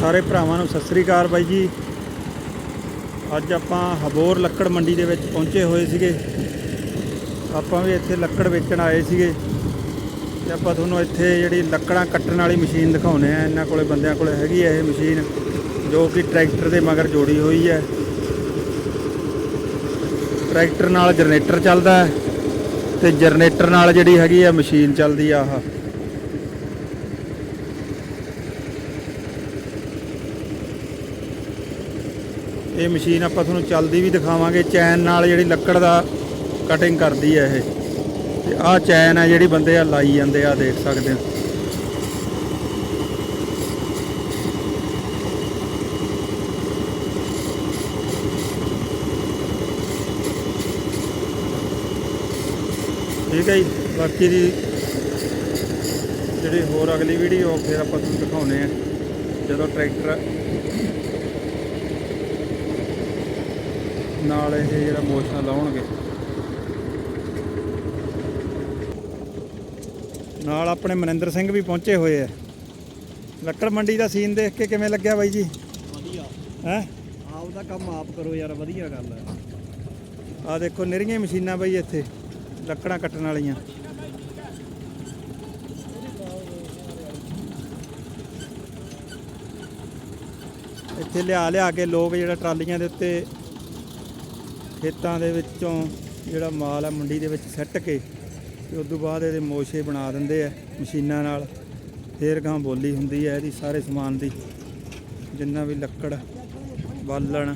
ਸਾਰੇ ਭਰਾਵਾਂ ਨੂੰ ਸਤਿ ਸ੍ਰੀ ਅਕਾਲ ਬਾਈ ਜੀ। ਅੱਜ ਆਪਾਂ ਹਬੋਰ ਲੱਕੜ ਮੰਡੀ ਦੇ ਵਿੱਚ ਪਹੁੰਚੇ ਹੋਏ ਸੀਗੇ। ਆਪਾਂ ਵੀ ਇੱਥੇ ਲੱਕੜ ਵੇਚਣ ਆਏ ਸੀਗੇ। ਤੇ ਆਪਾਂ ਤੁਹਾਨੂੰ ਇੱਥੇ ਜਿਹੜੀ ਲੱਕੜਾਂ ਕੱਟਣ ਵਾਲੀ ਮਸ਼ੀਨ ਦਿਖਾਉਨੇ ਆ ਇਹਨਾਂ ਕੋਲੇ ਬੰਦਿਆਂ ਕੋਲੇ ਹੈਗੀ ਹੈ ਇਹ ਮਸ਼ੀਨ, ਜੋ ਕਿ ਟਰੈਕਟਰ ਦੇ ਮਗਰ ਜੋੜੀ ਹੋਈ ਹੈ। ਟਰੈਕਟਰ ਨਾਲ ਜਨਰੇਟਰ ਚੱਲਦਾ ਹੈ ਤੇ ਜਨਰੇਟਰ ਨਾਲ ਜਿਹੜੀ ਹੈਗੀ ਆ ਮਸ਼ੀਨ ਚੱਲਦੀ ਆ ਆਹ। ਇਹ ਮਸ਼ੀਨ ਆਪਾਂ ਤੁਹਾਨੂੰ ਚੱਲਦੀ ਵੀ ਦਿਖਾਵਾਂਗੇ। ਚੈਨ ਨਾਲ ਜਿਹੜੀ ਲੱਕੜ ਦਾ ਕਟਿੰਗ ਕਰਦੀ ਹੈ ਇਹ। ਤੇ ਆਹ ਚੈਨ ਹੈ ਜਿਹੜੀ ਬੰਦੇ ਆ ਲਾਈ ਜਾਂਦੇ ਆ ਦੇਖ ਸਕਦੇ ਆ। ਠੀਕ ਹੈ ਜੀ, ਬਾਕੀ ਦੀ ਜਿਹੜੀ ਹੋਰ ਅਗਲੀ ਵੀਡੀਓ ਫਿਰ ਆਪਾਂ ਤੁਹਾਨੂੰ ਦਿਖਾਉਨੇ ਆ। ਜਦੋਂ ਟਰੈਕਟਰ ਨਾਲ ਇਹ ਜਿਹੜਾ ਮੋਸ਼ਨਾਂ ਲਾਉਣਗੇ। ਨਾਲ ਆਪਣੇ ਮਨਿੰਦਰ ਸਿੰਘ ਵੀ ਪਹੁੰਚੇ ਹੋਏ ਆ। ਲੱਕੜ ਮੰਡੀ ਦਾ ਸੀਨ ਦੇਖ ਕੇ ਕਿਵੇਂ ਲੱਗਿਆ ਬਾਈ ਜੀ? ਵਧੀਆ। ਹੈ? ਆਪ ਦਾ ਕੰਮ ਆਪ ਕਰੋ ਯਾਰ ਵਧੀਆ ਗੱਲ ਹੈ ਆ ਦੇਖੋ ਨਿਰੀਆਂ ਮਸ਼ੀਨਾਂ ਬਾਈ ਇੱਥੇ ਲੱਕੜਾਂ ਕੱਟਣ ਵਾਲੀਆਂ। ਇੱਥੇ ਲਿਆ ਲਿਆ ਕੇ ਲੋਕ ਜਿਹੜਾ ਟਰਾਲੀਆਂ ਦੇ ਉੱਤੇ ਖੇਤਾਂ ਦੇ ਵਿੱਚੋਂ ਜਿਹੜਾ ਮਾਲ ਆ ਮੰਡੀ ਦੇ ਵਿੱਚ ਸੱਟ ਕੇ ਤੇ ਉਸ ਤੋਂ ਬਾਅਦ ਇਹਦੇ ਮੋਸ਼ੇ ਬਣਾ ਦਿੰਦੇ ਆ ਮਸ਼ੀਨਾਂ ਨਾਲ। ਫੇਰ ਗਾਂ ਬੋਲੀ ਹੁੰਦੀ ਹੈ ਇਹਦੀ ਸਾਰੇ ਸਮਾਨ ਦੀ। ਜਿੰਨਾ ਵੀ ਲੱਕੜ, ਬਾਲਣ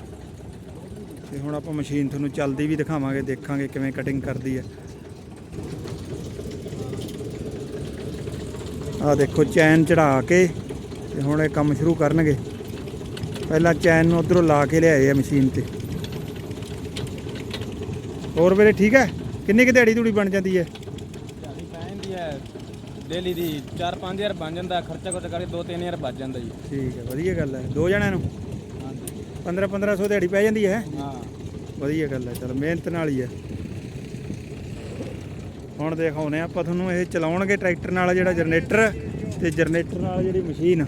ਤੇ ਹੁਣ ਆਪਾਂ ਮਸ਼ੀਨ ਤੁਹਾਨੂੰ ਚੱਲਦੀ ਵੀ ਦਿਖਾਵਾਂਗੇ, ਦੇਖਾਂਗੇ ਕਿਵੇਂ ਕਟਿੰਗ ਕਰਦੀ ਹੈ ਆ ਦੇਖੋ ਚੈਨ ਚੜਾ ਕੇ ਤੇ ਹੁਣ ਇਹ ਕੰਮ ਸ਼ੁਰੂ ਕਰਨਗੇ। ਪਹਿਲਾਂ ਚੈਨ ਨੂੰ ਉਧਰੋਂ ਲਾ ਕੇ ਲਿਆਏ ਆ ਮਸ਼ੀਨ ਤੇ। ਹੋਰ ਵੀਰੇ ਠੀਕ ਹੈ? ਕਿੰਨੀ ਕੁ ਦਿਹਾੜੀ ਧੂੜੀ ਬਣ ਜਾਂਦੀ ਹੈ? ਦਿਹਾੜੀ ਪੈ ਜਾਂਦੀ ਹੈ ਡੇਲੀ ਦੀ 4-5000 ਬਣ ਜਾਂਦਾ ਖਰਚਾ ਖੁਰਚਾ ਕਰਕੇ 2-3000 ਬਚ ਜਾਂਦਾ ਜੀ। ਠੀਕ ਹੈ ਵਧੀਆ ਗੱਲ ਹੈ। ਦੋ ਜਣਿਆਂ ਨੂੰ? ਹਾਂਜੀ। 15 1500 ਦਿਹਾੜੀ ਪੈ ਜਾਂਦੀ ਹੈ? ਹਾਂ। ਵਧੀਆ ਗੱਲ ਹੈ ਚਲੋ ਮਿਹਨਤ ਨਾਲ ਹੀ ਹੈ। ਹੁਣ ਦਿਖਾਉਨੇ ਆਪਾਂ ਤੁਹਾਨੂੰ ਇਹ ਚਲਾਉਣਗੇ ਟਰੈਕਟਰ ਨਾਲ ਜਿਹੜਾ ਜਨਰੇਟਰ ਤੇ ਜਨਰੇਟਰ ਨਾਲ ਜਿਹੜੀ ਮਸ਼ੀਨ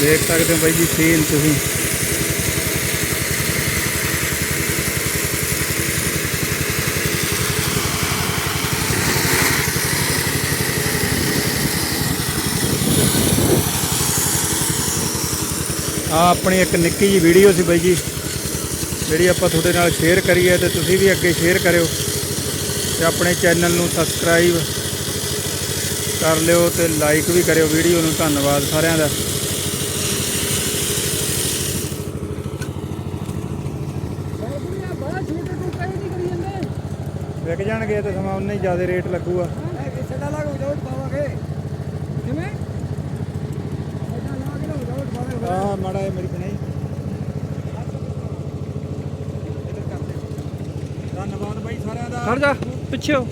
ਦੇਖ ਸਕਦੇ ਹੋ ਬਾਈ ਜੀ ਸੀਨ ਤੁਸੀਂ। ਆ ਆਪਣੀ ਇੱਕ ਨਿੱਕੀ ਜੀ ਵੀਡੀਓ ਸੀ ਬਾਈ ਜੀ, ਜਿਹੜੀ ਆਪਾਂ ਤੁਹਾਡੇ ਨਾਲ ਸ਼ੇਅਰ ਕਰੀ ਹੈ ਤੇ ਤੁਸੀਂ ਵੀ ਅੱਗੇ ਸ਼ੇਅਰ ਕਰਿਓ। ਤੇ ਆਪਣੇ ਚੈਨਲ ਨੂੰ ਸਬਸਕ੍ਰਾਈਬ ਕਰ ਲਿਓ ਤੇ ਲਾਈਕ ਵੀ ਕਰਿਓ ਵੀਡੀਓ ਨੂੰ। ਧੰਨਵਾਦ ਸਾਰਿਆਂ ਦਾ ਬੜਾ ਛੋਟੇ ਤੋਂ ਕਈ ਨਹੀਂ ਕਰੀ ਜਾਂਦੇ ਵਿਕ ਜਾਣਗੇ ਤੇ ਸਮਾਂ ਉਨਾ ਹੀ ਜ਼ਿਆਦਾ ਰੇਟ ਲੱਗੂਗਾ। ਕਿਸੇ ਦਾ ਲੱਗ ਵਿਦਆਊਟ ਪਾਵਾਂਗੇ? ਕਿਵੇਂ? ਐਡਾ ਲਾ ਕੇ ਨਾ ਵਿਦਆਊਟ ਪਾਵਾਂਗੇ? ਆ ਮਾੜਾ ਮੇਰੀ ਬਣਾਈ ਧੰਨਵਾਦ ਬਾਈ ਸਾਰਿਆਂ ਦਾ। ਖੜ ਜਾ ਪਿੱਛੇ ਹੋ।